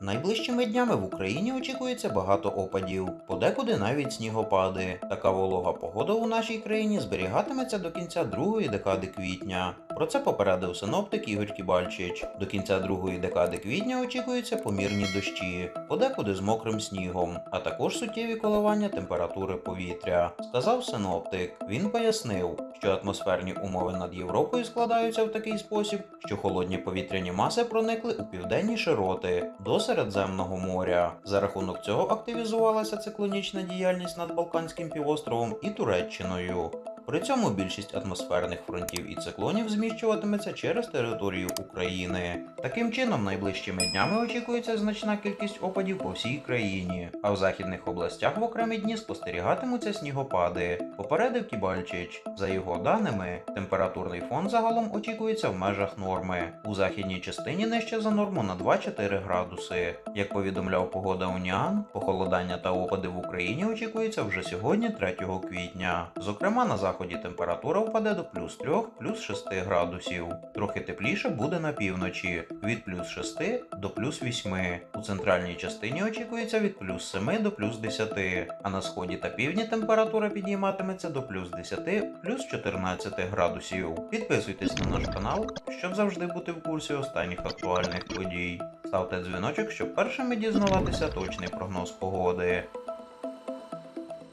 Найближчими днями в Україні очікується багато опадів, подекуди навіть снігопади. Така волога погода у нашій країні зберігатиметься до кінця другої декади квітня. Про це попередив синоптик Ігор Кібальчич. До кінця другої декади квітня очікуються помірні дощі, подекуди з мокрим снігом, а також суттєві коливання температури повітря. Сказав синоптик. Він пояснив, що атмосферні умови над Європою складаються в такий спосіб, що холодні повітряні маси проникли у південні широти до Середземного моря. За рахунок цього активізувалася циклонічна діяльність над Балканським півостровом і Туреччиною. При цьому більшість атмосферних фронтів і циклонів зміщуватиметься через територію України. Таким чином, найближчими днями очікується значна кількість опадів по всій країні, а в західних областях в окремі дні спостерігатимуться снігопади. Попередив Кібальчич. За його даними, температурний фон загалом очікується в межах норми. У західній частині нижче за норму на 2-4 градуси. Як повідомляв погода Уніан, похолодання та опади в Україні очікується вже сьогодні, 3 квітня. Зокрема, на заході температура впаде до плюс 3, плюс 6 градусів. Трохи тепліше буде на півночі від плюс 6 до плюс 8. У центральній частині очікується від плюс 7 до плюс 10, а на сході та півдні температура підійматиметься до плюс 10, плюс 14 градусів. Підписуйтесь на наш канал, щоб завжди бути в курсі останніх актуальних подій. Ставте дзвіночок, щоб першими дізнаватися точний прогноз погоди.